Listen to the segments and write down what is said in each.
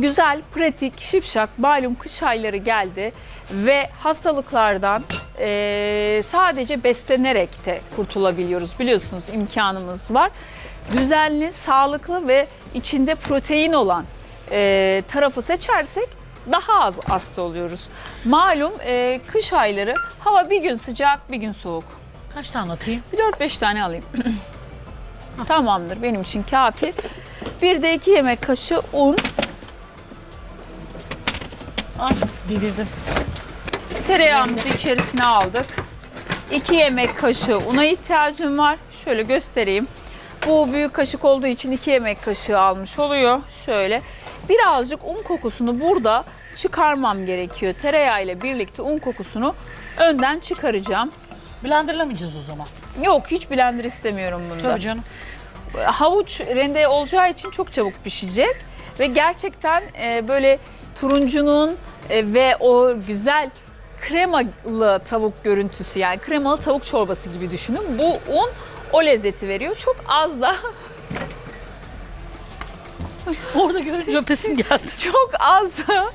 Güzel, pratik, şipşak, malum kış ayları geldi ve hastalıklardan eee, sadece beslenerek de kurtulabiliyoruz. Biliyorsunuz imkanımız var. Düzenli, sağlıklı ve içinde protein olan eee, tarafı seçersek daha az hasta oluyoruz. Malum eee, kış ayları hava bir gün sıcak bir gün soğuk. Kaç tane atayım? Bir 4-5 tane alayım. Tamamdır benim için kafi. Bir de 2 yemek kaşığı un. Ay devirdim. Tereyağımızı içerisine aldık. 2 yemek kaşığı una ihtiyacım var. Şöyle göstereyim. Bu büyük kaşık olduğu için 2 yemek kaşığı almış oluyor. Şöyle. Birazcık un kokusunu burada çıkarmam gerekiyor. Tereyağı ile birlikte un kokusunu önden çıkaracağım. Blenderlamayacağız o zaman. Yok hiç blender istemiyorum bunda. Tabii canım. havuç rende olacağı için çok çabuk pişecek ve gerçekten e, böyle turuncunun e, ve o güzel kremalı tavuk görüntüsü yani kremalı tavuk çorbası gibi düşünün. Bu un o lezzeti veriyor. Çok az da Orada görünce öpesim geldi. çok az da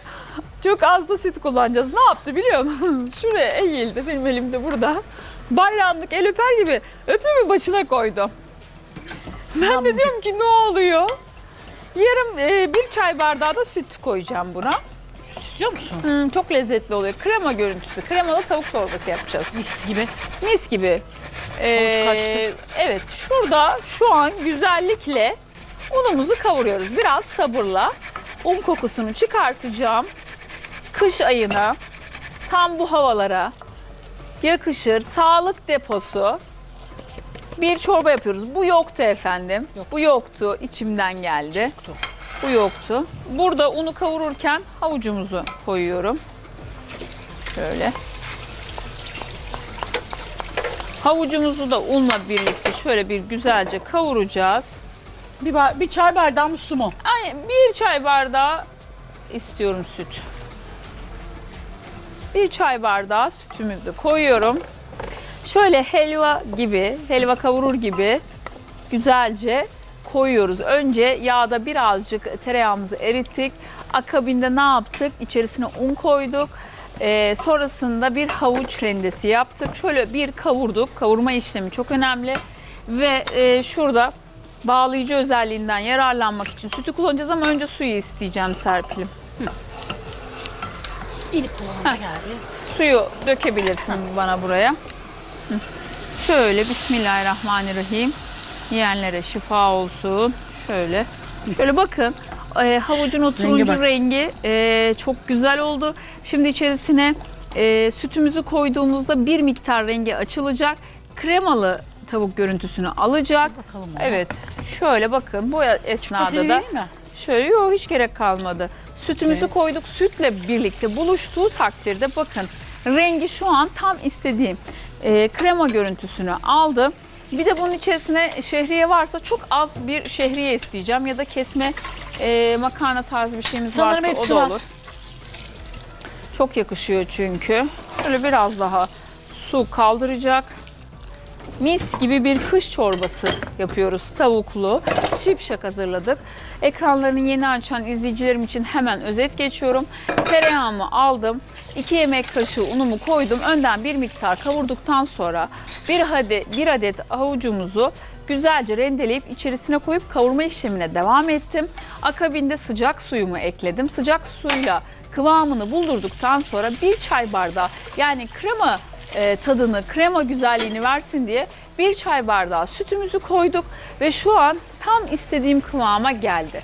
çok az da süt kullanacağız. Ne yaptı biliyor musun? Şuraya eğildi. Benim elim de burada. Bayramlık el öper gibi öptü mü başına koydu. Ben de diyorum ki ne oluyor? Yarım e, bir çay bardağı da süt koyacağım buna. Süt istiyor musun? Hmm, çok lezzetli oluyor. Krema görüntüsü. Kremalı tavuk çorbası yapacağız. Mis gibi. Mis gibi. Ee, kaçtı. evet şurada şu an güzellikle unumuzu kavuruyoruz. Biraz sabırla un kokusunu çıkartacağım. Kış ayına tam bu havalara yakışır sağlık deposu bir çorba yapıyoruz. Bu yoktu efendim. Yok. Bu yoktu. içimden geldi. Yoktu. Bu yoktu. Burada unu kavururken havucumuzu koyuyorum. Şöyle. Havucumuzu da unla birlikte şöyle bir güzelce kavuracağız. Bir, ba- bir çay bardağı mı su mu? Ay, bir çay bardağı istiyorum süt. Bir çay bardağı sütümüzü koyuyorum. Şöyle helva gibi, helva kavurur gibi güzelce koyuyoruz. Önce yağda birazcık tereyağımızı erittik. Akabinde ne yaptık? İçerisine un koyduk. Ee, sonrasında bir havuç rendesi yaptık. Şöyle bir kavurduk. Kavurma işlemi çok önemli. Ve e, şurada bağlayıcı özelliğinden yararlanmak için sütü kullanacağız ama önce suyu isteyeceğim Serpil'im. İlk kulağına geldi. Suyu dökebilirsin bana buraya. Şöyle Bismillahirrahmanirrahim. Yiyenlere şifa olsun. Şöyle. Şöyle bakın. e, havucun o turuncu bak. rengi e, çok güzel oldu. Şimdi içerisine e, sütümüzü koyduğumuzda bir miktar rengi açılacak. Kremalı tavuk görüntüsünü alacak. Bakalım ona. Evet. Şöyle bakın bu esnada da mi? Şöyle yok hiç gerek kalmadı. Sütümüzü Evet. koyduk. Sütle birlikte buluştuğu takdirde bakın rengi şu an tam istediğim e, krema görüntüsünü aldı. Bir de bunun içerisine şehriye varsa çok az bir şehriye isteyeceğim ya da kesme e, makarna tarzı bir şeyimiz Sanırım varsa o da var. olur. Çok yakışıyor çünkü. Şöyle biraz daha su kaldıracak. Mis gibi bir kış çorbası yapıyoruz tavuklu. Şipşak hazırladık. Ekranlarını yeni açan izleyicilerim için hemen özet geçiyorum. Tereyağımı aldım. 2 yemek kaşığı unumu koydum. Önden bir miktar kavurduktan sonra bir adet, bir adet avucumuzu güzelce rendeleyip içerisine koyup kavurma işlemine devam ettim. Akabinde sıcak suyumu ekledim. Sıcak suyla kıvamını buldurduktan sonra bir çay bardağı yani krema e, tadını, krema güzelliğini versin diye bir çay bardağı sütümüzü koyduk ve şu an tam istediğim kıvama geldi.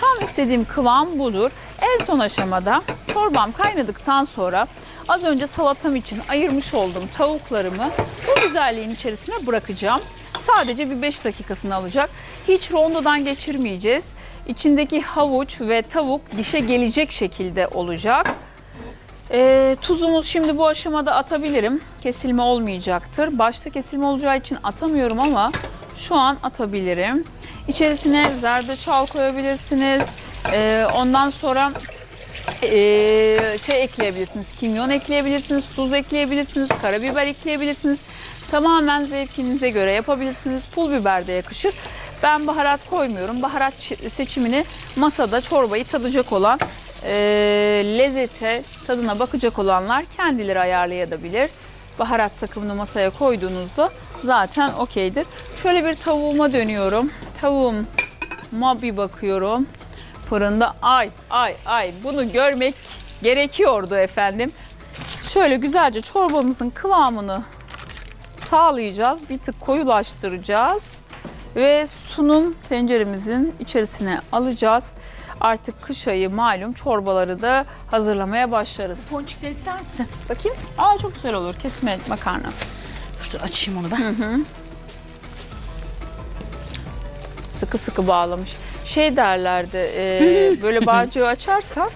Tam istediğim kıvam budur. En son aşamada çorbam kaynadıktan sonra az önce salatam için ayırmış olduğum tavuklarımı bu güzelliğin içerisine bırakacağım. Sadece bir 5 dakikasını alacak. Hiç rondodan geçirmeyeceğiz. İçindeki havuç ve tavuk dişe gelecek şekilde olacak. Ee, tuzumuz şimdi bu aşamada atabilirim. Kesilme olmayacaktır. Başta kesilme olacağı için atamıyorum ama şu an atabilirim. İçerisine zerdeçal koyabilirsiniz. Ee, ondan sonra ee, şey ekleyebilirsiniz. Kimyon ekleyebilirsiniz, tuz ekleyebilirsiniz, karabiber ekleyebilirsiniz. Tamamen zevkinize göre yapabilirsiniz. Pul biber de yakışır. Ben baharat koymuyorum. Baharat seçimini masada çorbayı tadacak olan, e, lezzete, tadına bakacak olanlar kendileri ayarlayabilir. Baharat takımını masaya koyduğunuzda zaten okeydir. Şöyle bir tavuğuma dönüyorum. Tavuğuma bir bakıyorum. Fırında ay ay ay bunu görmek gerekiyordu efendim. Şöyle güzelce çorbamızın kıvamını sağlayacağız. Bir tık koyulaştıracağız. Ve sunum tenceremizin içerisine alacağız. Artık kış ayı malum çorbaları da hazırlamaya başlarız. Ponçikleri ister misin? Bakayım. Aa çok güzel olur. Kesme makarna. Dur açayım onu ben. Sıkı sıkı bağlamış. Şey derlerdi e, böyle bağcığı açarsan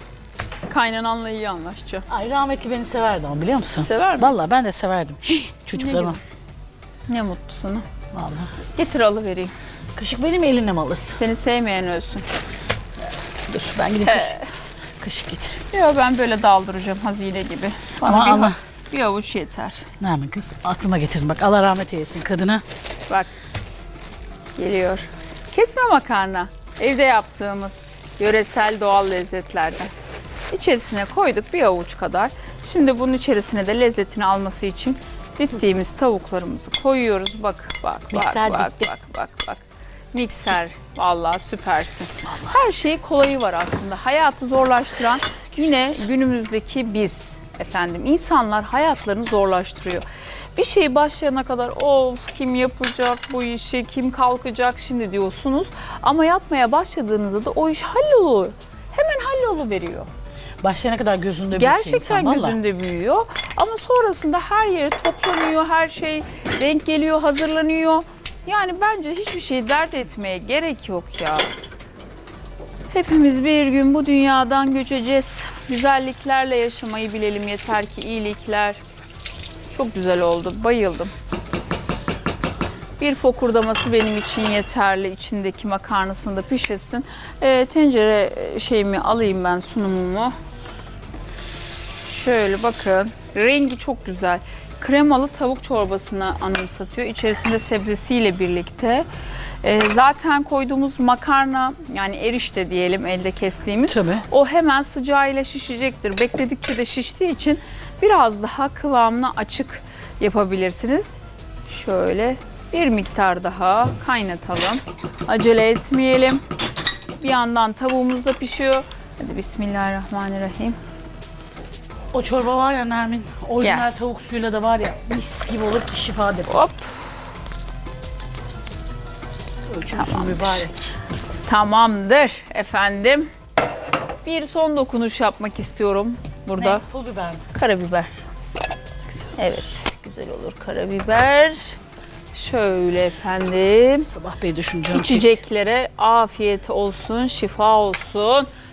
kaynananla iyi anlaşacaksın. Ay rahmetli beni severdi ama biliyor musun? Sever mi? Vallahi ben de severdim. Çocuklarıma. Ne mutlu sana. Vallahi. Getir alıvereyim. Kaşık benim eline mi alırsın? Seni sevmeyen ölsün. Dur ben gidip kaşık, kaşık getireyim. Yok ben böyle daldıracağım hazine gibi. Bana Ama bir, Allah. bir avuç yeter. Ne yapayım kız? Aklıma getirdim bak Allah rahmet eylesin kadına. Bak geliyor. Kesme makarna. Evde yaptığımız yöresel doğal lezzetlerden. İçerisine koyduk bir avuç kadar. Şimdi bunun içerisine de lezzetini alması için dittiğimiz tavuklarımızı koyuyoruz. Bak bak bak Mikser bak bitti. bak bak bak. Mikser vallahi süpersin. Her şeyi kolayı var aslında. Hayatı zorlaştıran yine günümüzdeki biz efendim. İnsanlar hayatlarını zorlaştırıyor. Bir şey başlayana kadar of kim yapacak bu işi, kim kalkacak şimdi diyorsunuz. Ama yapmaya başladığınızda da o iş halloluyor. Hemen halloluveriyor. Başlayana kadar gözünde büyütüyor Gerçekten insan gözünde büyüyor. Ama sonrasında her yere toplanıyor, her şey denk geliyor, hazırlanıyor. Yani bence hiçbir şey dert etmeye gerek yok ya. Hepimiz bir gün bu dünyadan göçeceğiz. Güzelliklerle yaşamayı bilelim yeter ki iyilikler. Çok güzel oldu, bayıldım. Bir fokurdaması benim için yeterli. İçindeki makarnasını da pişirsin. Ee, tencere şeyimi alayım ben sunumumu. Şöyle bakın. Rengi çok güzel. Kremalı tavuk çorbasını anımsatıyor. İçerisinde sebzesiyle birlikte. Ee, zaten koyduğumuz makarna yani erişte diyelim elde kestiğimiz. Tabii. O hemen sıcağıyla şişecektir. Bekledikçe de şiştiği için biraz daha kıvamını açık yapabilirsiniz. Şöyle bir miktar daha kaynatalım. Acele etmeyelim. Bir yandan tavuğumuz da pişiyor. Hadi Bismillahirrahmanirrahim. O çorba var ya Nermin, orijinal tavuk suyuyla da var ya mis gibi olur ki şifa deposu. Hop. Ölçümsün Tamamdır. mübarek. Tamamdır efendim. Bir son dokunuş yapmak istiyorum burada. Ne? Pul biber mi? Karabiber. Evet, güzel olur karabiber. Şöyle efendim. Sabah bey düşüneceğim. İçeceklere afiyet olsun, şifa olsun.